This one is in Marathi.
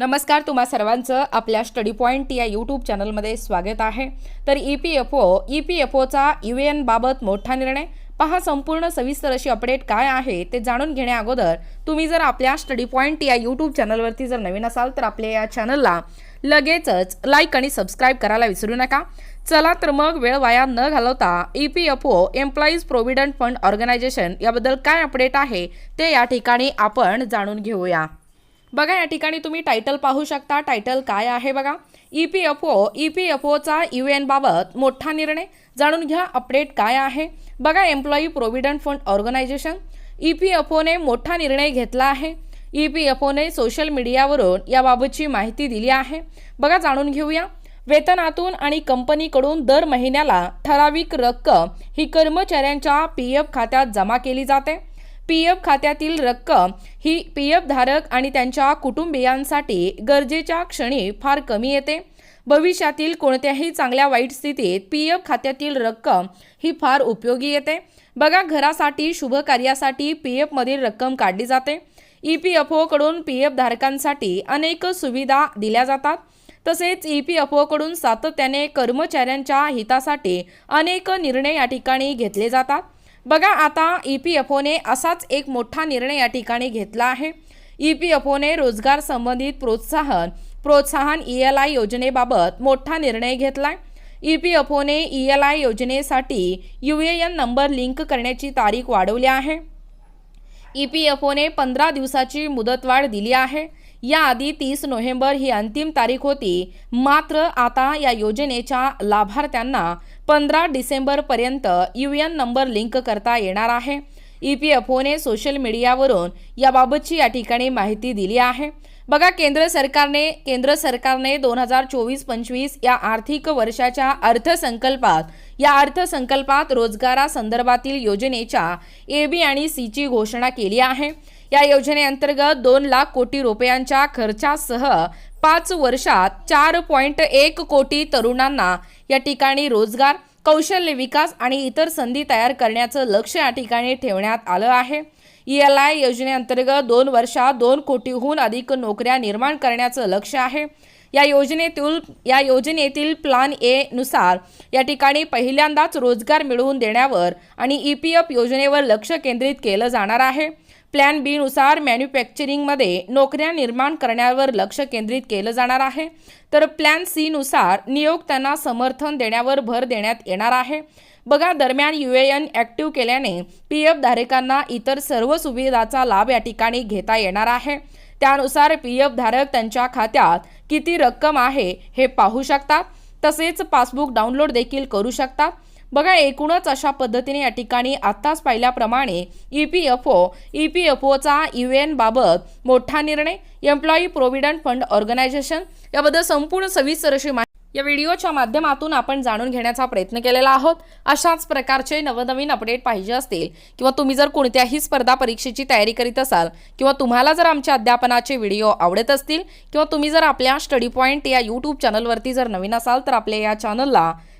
नमस्कार तुम्हा सर्वांचं आपल्या स्टडी पॉईंट या यूट्यूब चॅनलमध्ये स्वागत आहे. तर E P F O E P F Ocha U N बाबत मोठा निर्णय? पहा संपूर्ण सविस्तर अशी अपडेट काय आहे ते जाणून घेण्या अगोदर तुम्ही जर आपल्या स्टडी पॉईंट या यूट्यूब चॅनलवरती जर नवीन असाल तर आपल्या या चॅनलला लगेचच लाईक आणि सबस्क्राईब करायला विसरू नका. चला तर मग वेळ वाया न घालवता E P F O employees provident fund organisation याबद्दल काय अपडेट आहे ते या ठिकाणी आपण जाणून घेऊया. बघा या ठिकाणी तुम्ही टायटल पाहू शकता. टायटल काय आहे बघा? E P F O E P F Ocha U N बाबत मोठा निर्णय. जाणून घ्या अपडेट काय आहे? बघा employee provident fund organisation E P F one मोठा निर्णय घेतला आहे. ई पी एफ ओने सोशल मीडियावरून याबाबतची माहिती दिली आहे. बघा जाणून घेऊया. वेतनातून आणि कंपनीकडून दर महिन्याला ठराविक रक्कम ही कर्मचाऱ्यांच्या पी एफ खात्यात जमा केली जाते. पी एफ खात्यातील रक्कम ही पी एफ धारक आणि त्यांच्या कुटुंबियांसाठी गरजेच्या क्षणी फार कमी येते. भविष्यातील कोणत्याही चांगल्या वाईट स्थितीत पी एफ खात्यातील रक्कम ही फार उपयोगी येते. बघा घरासाठी शुभ कार्यासाठी पी एफमधील रक्कम काढली जाते. ई पी एफ ओकडून पी एफ धारकांसाठी अनेक सुविधा दिल्या जातात. तसेच ई पी एफ ओकडून सातत्याने कर्मचाऱ्यांच्या हितासाठी अनेक निर्णय या ठिकाणी घेतले जातात. बघा आता ई पी एफ ओने असाच एक मोठा निर्णय या ठिकाणी घेतला आहे. ई पी एफ ओने रोजगार संबंधित प्रोत्साहन प्रोत्साहन ई एल आय योजनेबाबत मोठा निर्णय घेतला ई पी एफ ओने ई एल आय योजनेसाठी U A N number link करण्याची तारीख वाढवली आहे. ई पी एफ ओने पंधरा दिवसाची मुदतवाढ दिली आहे. याआधी तीस नोव्हेंबर ही अंतिम तारीख होती. मात्र आता या योजनेच्या लाभार्थ्यांना पंधरा डिसेंबरपर्यंत यू एन नंबर लिंक करता येणार आहे. ई पी एफ ओने सोशल मीडियावरून याबाबतची या ठिकाणी माहिती दिली आहे. बघा केंद्र सरकारने केंद्र सरकारने दोन हजार चोवीस पंचवीस या आर्थिक वर्षाच्या अर्थसंकल्पात या अर्थसंकल्पात रोजगारासंदर्भातील योजनेच्या ए बी आणि सीची घोषणा केली आहे. या योजनेअंतर्गत दोन लाख कोटी रुपयांच्या खर्चासह पाच वर्षात चार पॉईंट एक कोटी तरुणांना या ठिकाणी रोजगार कौशल्य विकास आणि इतर संधी तयार करण्याचं लक्ष या ठिकाणी ठेवण्यात आलं आहे. ई एल आय योजनेअंतर्गत दोन वर्षात दोन कोटीहून अधिक नोकऱ्या निर्माण करण्याचं लक्ष आहे. या योजनेतील या योजनेतील प्लान ए नुसार या ठिकाणी पहिल्यांदाच रोजगार मिळवून देण्यावर आणि ई पी एफ योजनेवर लक्ष केंद्रित केलं जाणार आहे. प्लॅन बीनुसार मॅन्युफॅक्चरिंगमध्ये नोकऱ्या निर्माण करण्यावर लक्ष केंद्रित केलं जाणार आहे. तर प्लॅन सीनुसार नियोक्त्यांना समर्थन देण्यावर भर देण्यात येणार आहे. बघा दरम्यान यू ए एन ॲक्टिव्ह केल्याने पी एफ धारकांना इतर सर्व सुविधाचा लाभ या ठिकाणी घेता येणार आहे. त्यानुसार पी एफ धारक त्यांच्या खात्यात किती रक्कम आहे हे पाहू शकतात. तसेच पासबुक डाउनलोड देखील करू शकतात. बघा एकूणच अशा पद्धतीने या ठिकाणी आत्ताच पाहिल्याप्रमाणे E P F O E P F Ocha U N बाबत मोठा निर्णय एम्प्लॉई प्रोव्हिडंट फंड ऑर्गनायझेशन याबद्दल संपूर्ण सविस्तर अशी माहिती या व्हिडिओच्या माध्यमातून आपण जाणून घेण्याचा प्रयत्न केलेला आहोत. अशाच प्रकारचे नवनवीन अपडेट पाहिजे असतील किंवा तुम्ही जर कोणत्याही स्पर्धा परीक्षेची तयारी करीत असाल किंवा तुम्हाला जर आमच्या अध्यापनाचे व्हिडिओ आवडत असतील किंवा तुम्ही जर आपल्या स्टडी पॉईंट या यूट्यूब चॅनलवरती जर नवीन असाल तर आपल्या या चॅनलला